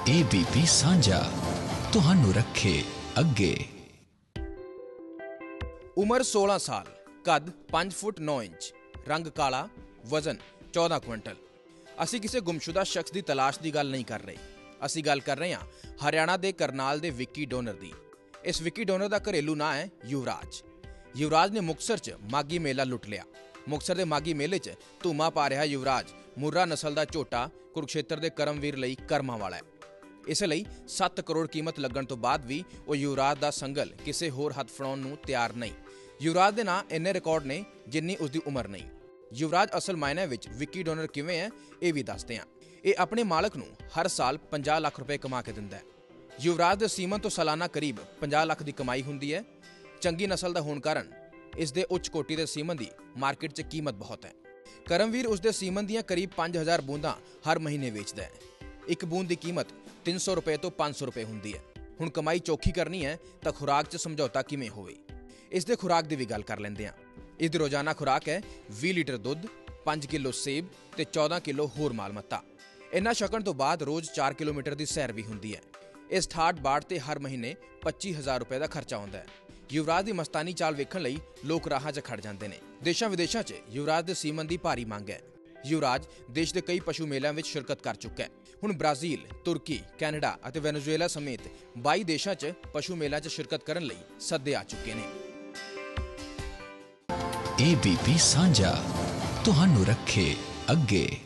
ABP ਸਾਂਝਾ, ਤੁਹਾਨੂੰ ਰੱਖੇ ਅੱਗੇ। ਉਮਰ 16 ਸਾਲ, ਕੱਦ 5 ਫੁੱਟ 9 ਇੰਚ, ਰੰਗ ਕਾਲਾ, ਵਜ਼ਨ 14 ਕੁਇੰਟਲ। ਅਸੀਂ ਕਿਸੇ ਗੁੰਮਸ਼ੁਦਾ ਸ਼ਖਸ ਦੀ ਤਲਾਸ਼ ਦੀ ਗੱਲ ਨਹੀਂ ਕਰ ਰਹੇ। ਅਸੀਂ ਗੱਲ ਕਰ ਰਹੇ ਹਾਂ ਹਰਿਆਣਾ ਦੇ ਕਰਨਾਲ ਦੇ ਵਿੱਕੀ ਡੋਨਰ ਦੀ। ਇਸ ਵਿੱਕੀ ਡੋਨਰ ਦਾ ਘਰੇਲੂ ਨਾਂ ਹੈ ਯੁਵਰਾਜ। ਯੁਵਰਾਜ ਨੇ ਮੁਕਸਰ 'ਚ ਮਾਗੀ ਮੇਲਾ ਲੁੱਟ ਲਿਆ। ਮੁਕਸਰ ਦੇ ਮਾਗੀ ਮੇਲੇ 'ਚ ਧੂਮਾ ਪਾ ਰਿਹਾ ਯੁਵਰਾਜ ਮੁਰਰਾ ਨਸਲ ਦਾ ਝੋਟਾ ਕੁਰੂਕਸ਼ੇਤਰ ਦੇ ਕਰਮਵੀਰ ਲਈ ਕਰਮਾਂ ਵਾਲਾ ਹੈ। ਇਸ ਲਈ 7 ਕਰੋੜ ਕੀਮਤ ਲੱਗਣ ਤੋਂ ਬਾਅਦ ਵੀ ਉਹ ਯੁਵਰਾਜ ਦਾ ਸੰਗਲ ਕਿਸੇ ਹੋਰ ਹੱਥ ਫੜਾਉਣ ਨੂੰ ਤਿਆਰ ਨਹੀਂ। ਯੁਵਰਾਜ ਦੇ ਨਾਂ ਇੰਨੇ ਰਿਕਾਰਡ ਨੇ ਜਿੰਨੀ ਉਸ ਦੀ ਉਮਰ ਨਹੀਂ। ਯੁਵਰਾਜ ਅਸਲ ਮਾਇਨੇ ਵਿੱਚ ਵਿੱਕੀ ਡੋਨਰ ਕਿਵੇਂ ਹੈ, ਇਹ ਵੀ ਦੱਸਦੇ ਹਾਂ। ਇਹ ਆਪਣੇ ਮਾਲਕ ਨੂੰ ਹਰ ਸਾਲ 50 ਲੱਖ ਰੁਪਏ ਕਮਾ ਕੇ ਦਿੰਦਾ ਹੈ। ਯੁਵਰਾਜ ਦੇ ਸੀਮਨ ਤੋਂ ਸਾਲਾਨਾ ਕਰੀਬ 50 ਲੱਖ ਦੀ ਕਮਾਈ ਹੁੰਦੀ ਹੈ। ਚੰਗੀ ਨਸਲ ਦਾ ਹੋਣ ਕਾਰਨ ਇਸ ਦੇ ਉੱਚ ਕੋਟੀ ਦੇ ਸੀਮਨ ਦੀ ਮਾਰਕੀਟ 'ਚ ਕੀਮਤ ਬਹੁਤ ਹੈ। ਕਰਮਵੀਰ ਉਸ ਦੇ ਸੀਮਨ ਦੀਆਂ ਕਰੀਬ 5000 ਬੂੰਦਾਂ ਹਰ ਮਹੀਨੇ ਵੇਚਦਾ ਹੈ। ਇੱਕ ਬੂੰਦ ਦੀ ਕੀਮਤ 300 ਰੁਪਏ ਤੋਂ 500 ਰੁਪਏ ਹੁੰਦੀ ਹੈ। ਹੁਣ ਕਮਾਈ ਚੌਖੀ ਕਰਨੀ ਹੈ ਤਾਂ ਖੁਰਾਕ 'ਚ ਸਮਝੌਤਾ ਕਿਵੇਂ ਹੋਵੇ? ਇਸ ਦੇ ਖੁਰਾਕ ਦੀ ਵੀ ਗੱਲ ਕਰ ਲੈਂਦੇ ਹਾਂ। ਇਸ ਦੀ ਰੋਜ਼ਾਨਾ ਖੁਰਾਕ ਹੈ 20 ਲੀਟਰ ਦੁੱਧ 5 ਕਿਲੋ ਸੇਬ ਤੇ 14 ਕਿਲੋ ਹੋਰ ਮਾਲ ਮੱਤਾ। ਇੰਨਾ ਛਕਣ ਤੋਂ ਬਾਅਦ ਰੋਜ਼ 4 ਕਿਲੋਮੀਟਰ ਦੀ ਸੈਰ ਵੀ ਹੁੰਦੀ ਹੈ। ਇਸ ਠਾਠ ਬਾੜ ਤੇ ਹਰ ਮਹੀਨੇ 25000 ਰੁਪਏ ਦਾ ਖਰਚਾ ਆਉਂਦਾ ਹੈ। ਯੁਵਰਾਜ ਦੀ ਮਸਤਾਨੀ ਚਾਲ ਵੇਖਣ ਲਈ ਲੋਕ ਰਾਹਾਂ 'ਚ ਖੜ ਜਾਂਦੇ ਨੇ। ਦੇਸ਼ਾਂ ਵਿਦੇਸ਼ਾਂ 'ਚ ਯੁਵਰਾਜ ਦੇ ਸੀਮਨ ਦੀ ਭਾਰੀ ਮੰਗ ਹੈ। ਯੁਵਰਾਜ ਦੇਸ਼ ਦੇ ਕਈ ਪਸ਼ੂ ਮੇਲਿਆਂ ਵਿੱਚ ਸ਼ਿਰਕਤ ਕਰ ਚੁੱਕਾ ਹੈ। ਹੁਣ ਬ੍ਰਾਜ਼ੀਲ, ਤੁਰਕੀ, ਕੈਨੇਡਾ ਅਤੇ ਵੈਨੇਜ਼ੁਏਲਾ ਸਮੇਤ 22 ਦੇਸ਼ਾਂ 'ਚ ਪਸ਼ੂ ਮੇਲਿਆਂ 'ਚ ਸ਼ਿਰਕਤ ਕਰਨ ਲਈ ਸੱਦੇ ਆ ਚੁੱਕੇ ਨੇ। ABP ਸਾਂਝਾ, ਤੁਹਾਨੂੰ ਰੱਖੇ ਅੱਗੇ।